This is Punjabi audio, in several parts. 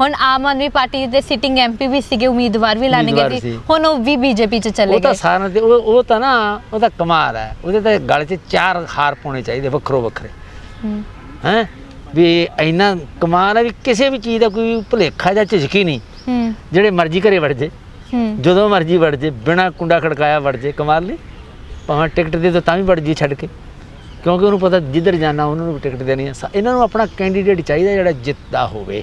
ਹੁਣ ਆਮ ਆਦਮੀ ਪਾਰਟੀ ਦੇ ਸਿਟਿੰਗ ਐਮਪੀ ਵੀ ਸੀਗੇ ਉਮੀਦਵਾਰ ਵੀ ਲਾਣੇ ਗਏ ਸੀ। ਹੁਣ ਉਹ ਵੀ ਬੀਜੇਪੀ ਚ ਚਲੇ ਉਹ ਤਾਂ ਗਏ। ਸਾਰਿਆਂ ਦੇ ਉਹ ਤਾਂ ਨਾ ਉਹ ਤਾਂ ਕਮਾਲ ਹੈ। ਉਹਦੇ ਤਾਂ ਗਲ 'ਚ ਚਾਰ ਹਾਰ ਪਾਉਣੇ ਚਾਹੀਦੇ ਵੱਖਰੋ ਵੱਖਰੇ। ਹੂੰ। ਵੀ ਇੰਨਾ ਕਮਾਲ ਹੈ ਵੀ ਕਿਸੇ ਵੀ ਚੀਜ਼ ਦਾ ਕੋਈ ਭੁਲੇਖਾ ਜਾਂ ਝਿਜਕੀ ਨਹੀਂ। ਜਿਹੜੇ ਮਰਜ਼ੀ ਘਰੇ ਵੜ ਜੇ। ਜਦੋਂ ਮਰਜ਼ੀ ਵੜ ਜੇ ਬਿਨਾ ਕੁੰਡਾ ਖੜਕਾਇਆ ਵੜ ਜੇ ਕਮਾਲ ਨਹੀਂ। ਭਾਵੇਂ ਟਿਕਟ ਦੇ ਦੋ ਤਾਂ ਵੀ ਵੜ ਜੀ ਛੱਡ ਕੇ। ਕਿਉਂਕਿ ਉਹਨੂੰ ਪਤਾ ਜਿੱਧਰ ਜਾਣਾ ਉਹਨਾਂ ਨੂੰ ਟਿਕਟ ਦੇਣੀ ਹੈ ਇਹਨਾਂ ਨੂੰ ਆਪਣਾ ਕੈਂਡੀਡੇਟ ਚਾਹੀਦਾ ਜਿਹੜਾ ਜਿੱਤਦਾ ਹੋਵੇ।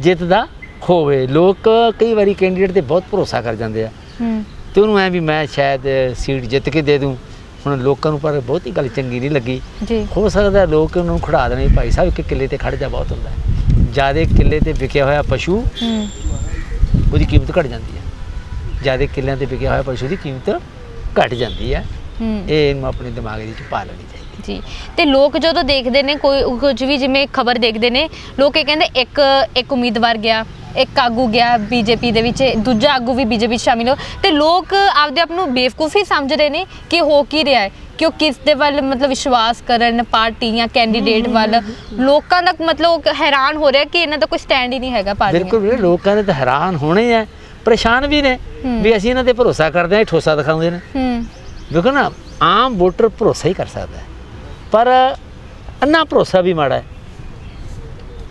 ਜਿੱਤਦਾ ਹੋਵੇ ਲੋਕ ਕਈ ਵਾਰੀ ਕੈਂਡੀਡੇਟ ਤੇ ਬਹੁਤ ਭਰੋਸਾ ਕਰ ਜਾਂਦੇ ਆ। ਹੂੰ। ਤੇ ਉਹਨੂੰ ਐ ਵੀ ਮੈਂ ਸ਼ਾਇਦ ਸੀਟ ਜਿੱਤ ਕੇ ਦੇ ਦੂੰ। ਹੁਣ ਲੋਕਾਂ ਨੂੰ ਪਰ ਬਹੁਤੀ ਗੱਲ ਚੰਗੀ ਨਹੀਂ ਲੱਗੀ। ਜੀ। ਹੋ ਸਕਦਾ ਲੋਕ ਉਹਨੂੰ ਖੜਾ ਦੇਣ ਭਾਈ ਸਾਹਿਬ ਇੱਕ ਕਿੱਲੇ ਤੇ ਖੜ ਜਾ ਬਹੁਤ ਹੁੰਦਾ ਜਿਆਦੇ ਕਿੱਲੇ ਤੇ ਵਿਕਿਆ ਹੋਇਆ ਪਸ਼ੂ ਹੂੰ। ਉਹਦੀ ਕੀਮਤ ਘਟ ਜਾਂਦੀ ਹੈ। ਜਿਆਦੇ ਕਿੱਲਿਆਂ ਤੇ ਵਿਕਿਆ ਹੋਇਆ ਪਸ਼ੂ ਦੀ ਕੀਮਤ ਘਟ ਜਾਂਦੀ ਹੈ। ਹੂੰ। ਇਹ ਇਹਨੂੰ ਆਪਣੇ ਦਿਮਾਗ ਦੇ ਵਿੱਚ ਪਾ ਲੈਣੀ ਚਾਹੀਦੀ ਜੀ। ਤੇ ਲੋਕ ਜਦੋਂ ਦੇਖਦੇ ਨੇ ਕੋਈ ਕੁਝ ਵੀ ਜਿਵੇਂ ਖਬਰ ਦੇਖਦੇ ਨੇ ਲੋਕ ਇਹ ਕਹਿੰਦੇ ਇੱਕ ਇੱਕ ਉਮੀਦਵਾਰ ਗਿਆ ਇੱਕ ਆਗੂ ਗਿਆ ਬੀਜੇਪੀ ਦੇ ਵਿੱਚ ਦੂਜਾ ਆਗੂ ਵੀ ਬੀਜੇਪੀ ਸ਼ਾਮਿਲ ਹੋ। ਤੇ ਲੋਕ ਆਪਦੇ ਆਪ ਨੂੰ ਬੇਵਕੂਫੀ ਸਮਝ ਰਹੇ ਨੇ ਕਿ ਹੋ ਕੀ ਰਿਹਾ ਹੈ ਕਿ ਉਹ ਕਿਸ ਦੇ ਵੱਲ ਮਤਲਬ ਵਿਸ਼ਵਾਸ ਕਰਨ ਪਾਰਟੀ ਜਾਂ ਕੈਂਡੀਡੇਟ ਵੱਲ। ਲੋਕਾਂ ਦਾ ਮਤਲਬ ਹੈਰਾਨ ਹੋ ਰਿਹਾ ਕਿ ਇਹਨਾਂ ਦਾ ਕੋਈ ਸਟੈਂਡ ਹੀ ਨਹੀਂ ਹੈਗਾ ਪਾਰਟੀ ਬਿਲਕੁਲ ਵੀਰੇ ਲੋਕਾਂ ਦੇ ਤਾਂ ਹੈਰਾਨ ਹੋਣੇ ਆ। ਪਰੇਸ਼ਾਨ ਵੀ ਨੇ। ਵੀ ਅਸੀਂ ਇਹਨਾਂ ਤੇ ਭਰੋਸਾ ਕਰਦੇ ਇਹ ਠੋਸਾ ਦਿਖਾਉਂਦੇ ਨੇ। ਹੂੰ। ਦੇਖੋ ਨਾ ਆਮ ਵੋਟਰ ਭਰੋਸਾ ਹੀ ਕਰ ਸਕਦਾ ਹੈ। ਪਰ ਅੰਨਾ ਭਰੋਸਾ ਵੀ ਮਾੜਾ ਹੈ।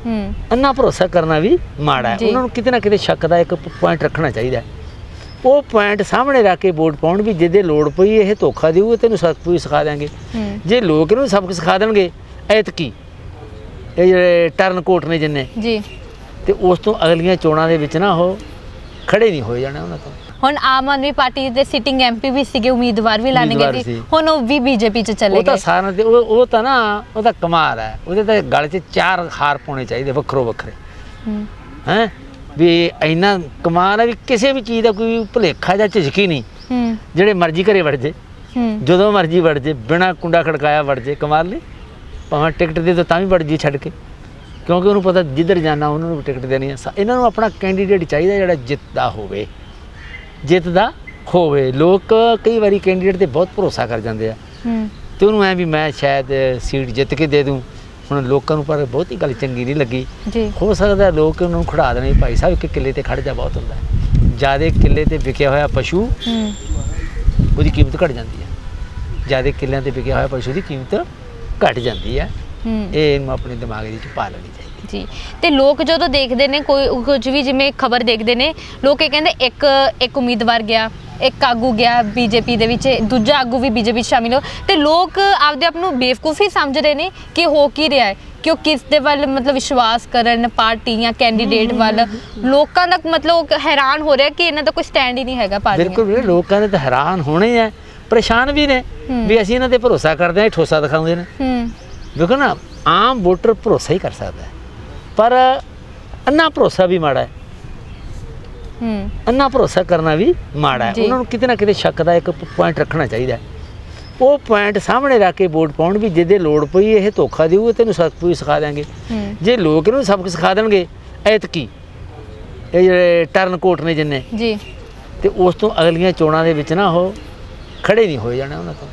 ਹੂੰ। ਅੰਨਾ ਭਰੋਸਾ ਕਰਨਾ ਵੀ ਮਾੜਾ ਹੈ। ਉਹਨਾਂ ਨੂੰ ਕਿਤੇ ਨਾ ਕਿਤੇ ਸ਼ੱਕ ਦਾ ਇੱਕ ਪੁਆਇੰਟ ਰੱਖਣਾ ਚਾਹੀਦਾ ਹੈ। ਉਹ ਪੁਆਇੰਟ ਸਾਹਮਣੇ ਰੱਖ ਕੇ ਵੋਟ ਪਾਉਣ ਵੀ ਜਿਹਦੇ ਲੋੜ ਪਈ ਇਹ ਧੋਖਾ ਦੇਊ ਤੈਨੂੰ ਸਭ ਕੁਝ ਸਿਖਾ ਦਿਆਂਗੇ। ਹੂੰ। ਜੇ ਲੋਕ ਇਹਨੂੰ ਸਭ ਕੁਝ ਸਿਖਾ ਦੇਣਗੇ ਐਤਕੀ ਇਹ ਜਿਹੜੇ ਟਰਨ ਕੋਟ ਨੇ ਜਿੰਨੇ। ਜੀ। ਤੇ ਉਸ ਤੋਂ ਅਗਲੀਆਂ ਚੋਣਾਂ ਦੇ ਵਿੱਚ ਨਾ ਉਹ ਖੜੇ ਨਹੀਂ ਹੋਏ ਜਾਣਾ ਉਹਨਾਂ ਤੋਂ। ਹੁਣ ਆਮ ਆਦਮੀ ਪਾਰਟੀ ਦੇ ਸਿਟਿੰਗ ਐਮਪੀ ਵੀ ਸੀਗੇ ਉਮੀਦਵਾਰ ਵੀ ਲਾਣੇ ਗਏ ਸੀ। ਹੁਣ ਉਹ ਵੀ ਬੀਜੇਪੀ ਚ ਚਲੇ ਉਹ ਤਾਂ ਗਏ। ਸਾਰਿਆਂ ਦੇ ਉਹ ਉਹ ਤਾਂ ਨਾ ਉਹ ਤਾਂ ਕਮਾਲ ਹੈ। ਉਹਦੇ ਤਾਂ ਗਲ 'ਚ ਚਾਰ ਹਾਰ ਪਾਉਣੇ ਚਾਹੀਦੇ ਵੱਖਰੋ ਵੱਖਰੇ। ਹੂੰ। ਵੀ ਇੰਨਾ ਕਮਾਲ ਹੈ ਵੀ ਕਿਸੇ ਵੀ ਚੀਜ਼ ਦਾ ਕੋਈ ਭੁਲੇਖਾ ਜਾਂ ਝਿਜਕੀ ਨਹੀਂ। ਜਿਹੜੇ ਮਰਜ਼ੀ ਘਰੇ ਵੜ ਜੇ ਜਦੋਂ ਮਰਜ਼ੀ ਵੜ ਜੇ ਬਿਨਾ ਕੁੰਡਾ ਖੜਕਾਇਆ ਵੜ ਜੇ ਕਮਾਲ ਨਹੀਂ? ਭਾਵੇਂ ਟਿਕਟ ਦੇ ਦੋ ਤਾਂ ਵੀ ਵੜ ਜੀ ਛੱਡ ਕੇ। ਕਿਉਂਕਿ ਉਹਨੂੰ ਪਤਾ ਜਿੱਧਰ ਜਾਣਾ ਉਹਨਾਂ ਨੂੰ ਵੀ ਟਿਕਟ ਦੇਣੀ ਹੈ। ਇਹਨਾਂ ਨੂੰ ਆਪਣਾ ਕੈਂਡੀਡੇਟ ਚਾਹੀਦਾ ਜਿਹੜਾ ਜਿੱਤਦਾ ਹੋਵੇ। ਜਿੱਤਦਾ ਹੋਵੇ। ਲੋਕ ਕਈ ਵਾਰੀ ਕੈਂਡੀਡੇਟ ਤੇ ਬਹੁਤ ਭਰੋਸਾ ਕਰ ਜਾਂਦੇ ਆ। ਹੂੰ। ਤੇ ਉਹਨੂੰ ਐ ਵੀ ਮੈਂ ਸ਼ਾਇਦ ਸੀਟ ਜਿੱਤ ਕੇ ਦੇ ਦੂੰ। ਹੁਣ ਲੋਕਾਂ ਨੂੰ ਪਰ ਬਹੁਤੀ ਗੱਲ ਚੰਗੀ ਨਹੀਂ ਲੱਗੀ। ਜੀ। ਹੋ ਸਕਦਾ ਲੋਕ ਉਹਨੂੰ ਖੜਾ ਦੇਣ ਭਾਈ ਸਾਹਿਬ ਇੱਕ ਕਿੱਲੇ ਤੇ ਖੜ ਜਾ ਬਹੁਤ ਹੁੰਦਾ ਹੈ। ਜਿਆਦੇ ਕਿੱਲੇ ਤੇ ਵਿਕਿਆ ਹੋਇਆ ਪਸ਼ੂ ਹੂੰ। ਉਹਦੀ ਕੀਮਤ ਘਟ ਜਾਂਦੀ ਹੈ। ਜਿਆਦੇ ਕਿੱਲਿਆਂ ਤੇ ਵਿਕਿਆ ਹੋਇਆ ਪਸ਼ੂ ਦੀ ਕੀਮਤ ਘਟ ਜਾਂਦੀ ਹੈ। ਹੂੰ। ਇਹ ਇਹਨੂੰ ਆਪਣੇ ਦਿਮਾਗ ਦੇ ਵਿੱਚ ਪਾ ਲੈਣੀ ਚਾਹੀਦੀ ਜੀ ਤੇ ਲੋਕ ਜਦੋਂ ਦੇਖਦੇ ਨੇ ਕੋਈ ਕੁਝ ਵੀ ਜਿਵੇਂ ਖਬਰ ਦੇਖਦੇ ਨੇ ਲੋਕ ਇਹ ਕਹਿੰਦੇ ਇੱਕ ਇੱਕ ਉਮੀਦਵਾਰ ਗਿਆ ਇੱਕ ਆਗੂ ਗਿਆ ਬੀਜੇਪੀ ਦੇ ਵਿੱਚ ਦੂਜਾ ਆਗੂ ਵੀ ਬੀਜੇਪੀ ਸ਼ਾਮਿਲ ਹੋ। ਤੇ ਲੋਕ ਆਪਦੇ ਆਪ ਨੂੰ ਬੇਵਕੂਫੀ ਸਮਝ ਰਹੇ ਨੇ ਕਿ ਹੋ ਕੀ ਰਿਹਾ ਹੈ ਕਿ ਉਹ ਕਿਸ ਦੇ ਵੱਲ ਮਤਲਬ ਵਿਸ਼ਵਾਸ ਕਰਨ ਪਾਰਟੀ ਜਾਂ ਕੈਂਡੀਡੇਟ ਵੱਲ। ਲੋਕਾਂ ਦਾ ਮਤਲਬ ਹੈਰਾਨ ਹੋ ਰਿਹਾ ਕਿ ਇਹਨਾਂ ਦਾ ਕੋਈ ਸਟੈਂਡ ਹੀ ਨਹੀਂ ਹੈਗਾ ਪਾਰਟੀ ਬਿਲਕੁਲ ਵੀਰੇ ਲੋਕਾਂ ਦੇ ਤਾਂ ਹੈਰਾਨ ਹੋਣੇ ਆ ਪਰੇਸ਼ਾਨ ਵੀ ਨੇ। ਵੀ ਅਸੀਂ ਇਹਨਾਂ ਤੇ ਭਰੋਸਾ ਕਰਦੇ ਇਹ ਠੋਸਾ ਦਿਖਾਉਂਦੇ ਨੇ। ਹੂੰ। ਦੇਖੋ ਨਾ ਆਮ ਵੋਟਰ ਭਰੋਸਾ ਹੀ ਕਰ ਸਕਦਾ ਹੈ। ਪਰ ਅੰਨਾ ਭਰੋਸਾ ਵੀ ਮਾੜਾ ਹੈ। ਹੂੰ। ਅੰਨਾ ਭਰੋਸਾ ਕਰਨਾ ਵੀ ਮਾੜਾ ਹੈ। ਉਹਨਾਂ ਨੂੰ ਕਿਤੇ ਨਾ ਕਿਤੇ ਸ਼ੱਕ ਦਾ ਇੱਕ ਪੁਆਇੰਟ ਰੱਖਣਾ ਚਾਹੀਦਾ ਹੈ। ਉਹ ਪੁਆਇੰਟ ਸਾਹਮਣੇ ਰੱਖ ਕੇ ਵੋਟ ਪਾਉਣ ਵੀ ਜਿਹਦੇ ਲੋੜ ਪਈ ਇਹ ਧੋਖਾ ਦੇਊ ਤੈਨੂੰ ਸਭ ਕੁਝ ਸਿਖਾ ਦਿਆਂਗੇ। ਹੂੰ। ਜੇ ਲੋਕ ਇਹਨੂੰ ਸਭ ਕੁਝ ਸਿਖਾ ਦੇਣਗੇ ਐਤਕੀ ਇਹ ਜਿਹੜੇ ਟਰਨ ਕੋਟ ਨੇ ਜਿੰਨੇ। ਜੀ। ਤੇ ਉਸ ਤੋਂ ਅਗਲੀਆਂ ਚੋਣਾਂ ਦੇ ਵਿੱਚ ਨਾ ਉਹ ਖੜੇ ਨਹੀਂ ਹੋਏ ਜਾਣਾ ਉਹਨਾਂ ਤੋਂ।